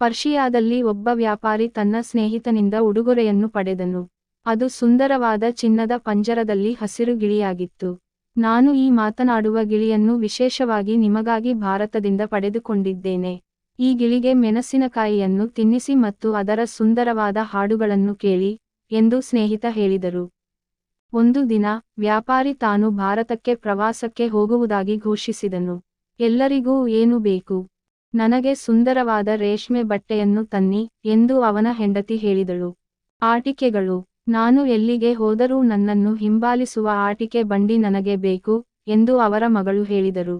ಪರ್ಷಿಯಾದಲ್ಲಿ ಒಬ್ಬ ವ್ಯಾಪಾರಿ ತನ್ನ ಸ್ನೇಹಿತನಿಂದ ಉಡುಗೊರೆಯನ್ನು ಪಡೆದನು. ಅದು ಸುಂದರವಾದ ಚಿನ್ನದ ಪಂಜರದಲ್ಲಿ ಹಸಿರು ಗಿಳಿಯಾಗಿತ್ತು. ನಾನು ಈ ಮಾತನಾಡುವ ಗಿಳಿಯನ್ನು ವಿಶೇಷವಾಗಿ ನಿಮಗಾಗಿ ಭಾರತದಿಂದ ಪಡೆದುಕೊಂಡಿದ್ದೇನೆ. ಈ ಗಿಳಿಗೆ ಮೆಣಸಿನಕಾಯಿಯನ್ನು ತಿನ್ನಿಸಿ ಮತ್ತು ಅದರ ಸುಂದರವಾದ ಹಾಡುಗಳನ್ನು ಕೇಳಿ, ಎಂದು ಸ್ನೇಹಿತ ಹೇಳಿದರು. ಒಂದು ದಿನ, ವ್ಯಾಪಾರಿ ತಾನು ಭಾರತಕ್ಕೆ ಪ್ರವಾಸಕ್ಕೆ ಹೋಗುವುದಾಗಿ ಘೋಷಿಸಿದನು. ಎಲ್ಲರಿಗೂ ಏನು ಬೇಕು? ನನಗೆ ಸುಂದರವಾದ ರೇಷ್ಮೆ ಬಟ್ಟೆಯನ್ನು ತನ್ನಿ ಎಂದು ಅವನ ಹೆಂಡತಿ ಹೇಳಿದಳು. ಆಟಿಕೆಗಳು, ನಾನು ಎಲ್ಲಿಗೆ ಹೋದರೂ ನನ್ನನ್ನು ಹಿಂಬಾಲಿಸುವ ಆಟಿಕೆ ಬಂಡಿ ನನಗೆ ಬೇಕು ಎಂದು ಅವರ ಮಗಳು ಹೇಳಿದರು.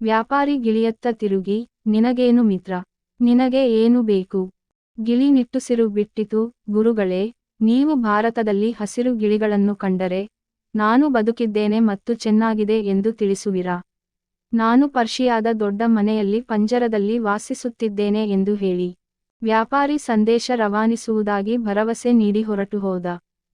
ವ್ಯಾಪಾರಿ ಗಿಳಿಯತ್ತ ತಿರುಗಿ, ನಿನಗೇನು ಮಿತ್ರ? ನಿನಗೆ ಏನು ಬೇಕು? ಗಿಳಿ ನಿಟ್ಟುಸಿರು ಬಿಟ್ಟಿತು, ಗುರುಗಳೇ, ನೀವು ಭಾರತದಲ್ಲಿ ಹಸಿರು ಗಿಳಿಗಳನ್ನು ಕಂಡರೆ, ನಾನು ಬದುಕಿದ್ದೇನೆ ಮತ್ತು ಚೆನ್ನಾಗಿದೆ ಎಂದು ತಿಳಿಸುವಿರಾ? ನಾನು ಪರ್ಷಿಯಾದ ದೊಡ್ಡ ಮನೆಯಲ್ಲಿ ಪಂಜರದಲ್ಲಿ ವಾಸಿಸುತ್ತಿದ್ದೇನೆ ಎಂದು ಹೇಳಿ. ವ್ಯಾಪಾರಿ ಸಂದೇಶ ರವಾನಿಸುವುದಾಗಿ ಭರವಸೆ ನೀಡಿ ಹೊರಟು ಹೋದ.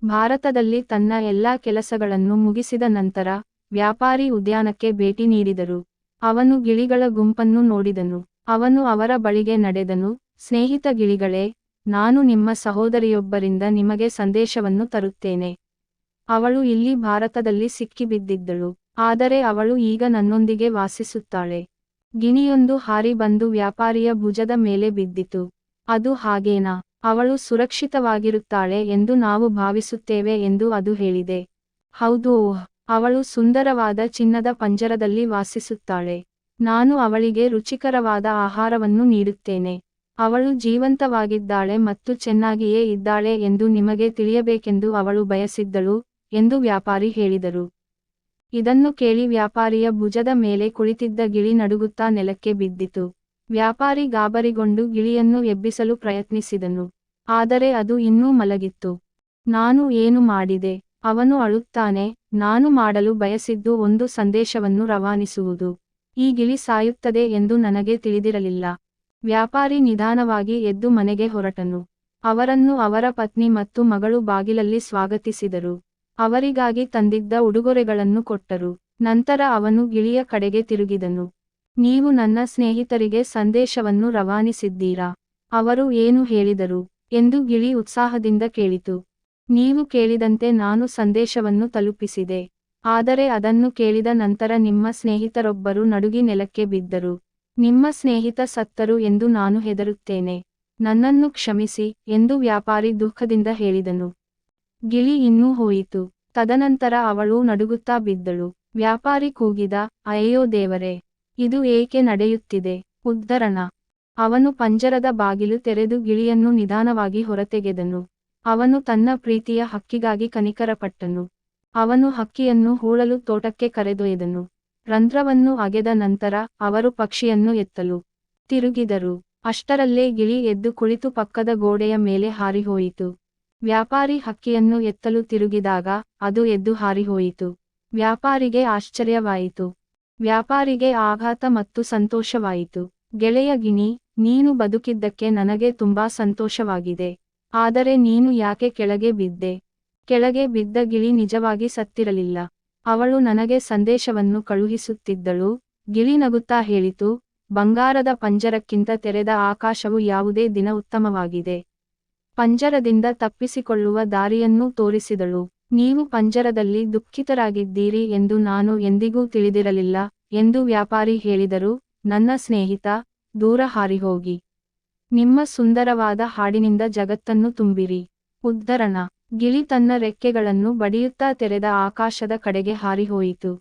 ಭಾರತದಲ್ಲಿ ತನ್ನ ಎಲ್ಲಾ ಕೆಲಸಗಳನ್ನು ಮುಗಿಸಿದ ನಂತರ ವ್ಯಾಪಾರಿ ಉದ್ಯಾನಕ್ಕೆ ಭೇಟಿ ನೀಡಿದರು. ಅವನು ಗಿಳಿಗಳ ಗುಂಪನ್ನು ನೋಡಿದನು. ಅವನು ಅವರ ಬಳಿಗೆ ನಡೆದನು, ಸ್ನೇಹಿತ ಗಿಳಿಗಳೇ, ನಾನು ನಿಮ್ಮ ಸಹೋದರಿಯೊಬ್ಬರಿಂದ ನಿಮಗೆ ಸಂದೇಶವನ್ನು ತರುತ್ತೇನೆ. ಅವಳು ಇಲ್ಲಿ ಭಾರತದಲ್ಲಿ ಸಿಕ್ಕಿಬಿದ್ದಿದ್ದಳು. ಆದರೆ ಅವಳು ಈಗ ನನ್ನೊಂದಿಗೆ ವಾಸಿಸುತ್ತಾಳೆ. ಗಿಣಿಯೊಂದು ಹಾರಿ ಬಂದು ವ್ಯಾಪಾರಿಯ ಭುಜದ ಮೇಲೆ ಬಿದ್ದಿತು. ಅದು ಹಾಗೇನಾ? ಅವಳು ಸುರಕ್ಷಿತವಾಗಿರುತ್ತಾಳೆ ಎಂದು ನಾವು ಭಾವಿಸುತ್ತೇವೆ ಎಂದು ಅದು ಹೇಳಿದೆ. ಹೌದು ಅವಳು ಸುಂದರವಾದ ಚಿನ್ನದ ಪಂಜರದಲ್ಲಿ ವಾಸಿಸುತ್ತಾಳೆ. ನಾನು ಅವಳಿಗೆ ರುಚಿಕರವಾದ ಆಹಾರವನ್ನು ನೀಡುತ್ತೇನೆ. ಅವಳು ಜೀವಂತವಾಗಿದ್ದಾಳೆ ಮತ್ತು ಚೆನ್ನಾಗಿಯೇ ಇದ್ದಾಳೆ ಎಂದು ನಿಮಗೆ ತಿಳಿಯಬೇಕೆಂದು ಅವಳು ಬಯಸಿದ್ದಳು ಎಂದು ವ್ಯಾಪಾರಿ ಹೇಳಿದರು. ಇದನ್ನು ಕೇಳಿ ವ್ಯಾಪಾರಿಯ ಭುಜದ ಮೇಲೆ ಕುಳಿತಿದ್ದ ಗಿಳಿ ನಡುಗುತ್ತಾ ನೆಲಕ್ಕೆ ಬಿದ್ದಿತು. ವ್ಯಾಪಾರಿ ಗಾಬರಿಗೊಂಡು ಗಿಳಿಯನ್ನು ಎಬ್ಬಿಸಲು ಪ್ರಯತ್ನಿಸಿದನು. ಆದರೆ ಅದು ಇನ್ನೂ ಮಲಗಿತ್ತು. ನಾನು ಏನು ಮಾಡಿದೆ? ಅವನು ಅಳುತ್ತಾನೆ. ನಾನು ಮಾಡಲು ಬಯಸಿದ್ದು ಒಂದು ಸಂದೇಶವನ್ನು ರವಾನಿಸುವುದು. ಈ ಗಿಳಿ ಸಾಯುತ್ತದೆ ಎಂದು ನನಗೆ ತಿಳಿದಿರಲಿಲ್ಲ. ವ್ಯಾಪಾರಿ ನಿಧಾನವಾಗಿ ಎದ್ದು ಮನೆಗೆ ಹೊರಟನು. ಅವರನ್ನು ಅವರ ಪತ್ನಿ ಮತ್ತು ಮಗಳು ಬಾಗಿಲಲ್ಲಿ ಸ್ವಾಗತಿಸಿದರು. ಅವರಿಗಾಗಿ ತಂದಿದ್ದ ಉಡುಗೊರೆಗಳನ್ನು ಕೊಟ್ಟರು. ನಂತರ ಅವನು ಗಿಳಿಯ ಕಡೆಗೆ ತಿರುಗಿದನು. ನೀವು ನನ್ನ ಸ್ನೇಹಿತರಿಗೆ ಸಂದೇಶವನ್ನು ರವಾನಿಸಿದ್ದೀರಾ? ಅವರು ಏನು ಹೇಳಿದರು ಎಂದು ಗಿಳಿ ಉತ್ಸಾಹದಿಂದ ಕೇಳಿತು. ನೀವು ಕೇಳಿದಂತೆ ನಾನು ಸಂದೇಶವನ್ನು ತಲುಪಿಸಿದೆ. ಆದರೆ ಅದನ್ನು ಕೇಳಿದ ನಂತರ ನಿಮ್ಮ ಸ್ನೇಹಿತರೊಬ್ಬರು ನಡುಗಿ ನೆಲಕ್ಕೆ ಬಿದ್ದರು. ನಿಮ್ಮ ಸ್ನೇಹಿತ ಸತ್ತರು ಎಂದು ನಾನು ಹೆದರುತ್ತೇನೆ. ನನ್ನನ್ನು ಕ್ಷಮಿಸಿ ಎಂದು ವ್ಯಾಪಾರಿ ದುಃಖದಿಂದ ಹೇಳಿದನು. ಗಿಳಿ ಇನ್ನೂ ಹೋಯಿತು. ತದನಂತರ ಅವಳು ನಡುಗುತ್ತಾ ಬಿದ್ದಳು. ವ್ಯಾಪಾರಿ ಕೂಗಿದ, ಅಯ್ಯೋ ದೇವರೇ, ಇದು ಏಕೆ ನಡೆಯುತ್ತಿದೆ? ಉದ್ಧರಣ. ಅವನು ಪಂಜರದ ಬಾಗಿಲು ತೆರೆದು ಗಿಳಿಯನ್ನು ನಿಧಾನವಾಗಿ ಹೊರತೆಗೆದನು. ಅವನು ತನ್ನ ಪ್ರೀತಿಯ ಹಕ್ಕಿಗಾಗಿ ಕನಿಕರಪಟ್ಟನು. ಅವನು ಹಕ್ಕಿಯನ್ನು ಹೂಳಲು ತೋಟಕ್ಕೆ ಕರೆದೊಯ್ದನು. ರಂಧ್ರವನ್ನು ಅಗೆದ ನಂತರ ಅವರು ಪಕ್ಷಿಯನ್ನು ಎತ್ತಲು ತಿರುಗಿದರು. ಅಷ್ಟರಲ್ಲೇ ಗಿಳಿ ಎದ್ದು ಕುಳಿತು ಪಕ್ಕದ ಗೋಡೆಯ ಮೇಲೆ ಹಾರಿಹೋಯಿತು. ವ್ಯಾಪಾರಿ ಹಕ್ಕಿಯನ್ನು ಎತ್ತಲು ತಿರುಗಿದಾಗ ಅದು ಎದ್ದು ಹಾರಿಹೋಯಿತು. ವ್ಯಾಪಾರಿಗೆ ಆಶ್ಚರ್ಯವಾಯಿತು. ವ್ಯಾಪಾರಿಗೆ ಆಘಾತ ಮತ್ತು ಸಂತೋಷವಾಯಿತು. ಗೆಳೆಯ ಗಿಣಿ, ನೀನು ಬದುಕಿದ್ದಕ್ಕೆ ನನಗೆ ತುಂಬಾ ಸಂತೋಷವಾಗಿದೆ. ಆದರೆ ನೀನು ಯಾಕೆ ಕೆಳಗೆ ಬಿದ್ದೆ? ಕೆಳಗೆ ಬಿದ್ದ ಗಿಳಿ ನಿಜವಾಗಿ ಸತ್ತಿರಲಿಲ್ಲ. ಅವಳು ನನಗೆ ಸಂದೇಶವನ್ನು ಕಳುಹಿಸುತ್ತಿದ್ದಳು. ಗಿಳಿ ನಗುತ್ತಾ ಹೇಳಿತು, ಬಂಗಾರದ ಪಂಜರಕ್ಕಿಂತ ತೆರೆದ ಆಕಾಶವು ಯಾವುದೇ ದಿನ ಉತ್ತಮವಾಗಿದೆ. ಪಂಜರದಿಂದ ತಪ್ಪಿಸಿಕೊಳ್ಳುವ ದಾರಿಯನ್ನೂ ತೋರಿಸಿದಳು. ನೀವು ಪಂಜರದಲ್ಲಿ ದುಃಖಿತರಾಗಿದ್ದೀರಿ ಎಂದು ನಾನು ಎಂದಿಗೂ ತಿಳಿದಿರಲಿಲ್ಲ, ಎಂದು ವ್ಯಾಪಾರಿ ಹೇಳಿದರು. ನನ್ನ ಸ್ನೇಹಿತ, ದೂರ ಹಾರಿಹೋಗಿ. ನಿಮ್ಮ ಸುಂದರವಾದ ಹಾಡಿನಿಂದ ಜಗತ್ತನ್ನು ತುಂಬಿರಿ. ಉದ್ಧರಣ. ಗಿಳಿ ತನ್ನ ರೆಕ್ಕೆಗಳನ್ನು ಬಡಿಯುತ್ತಾ ತೆರೆದ ಆಕಾಶದ ಕಡೆಗೆ ಹಾರಿಹೋಯಿತು.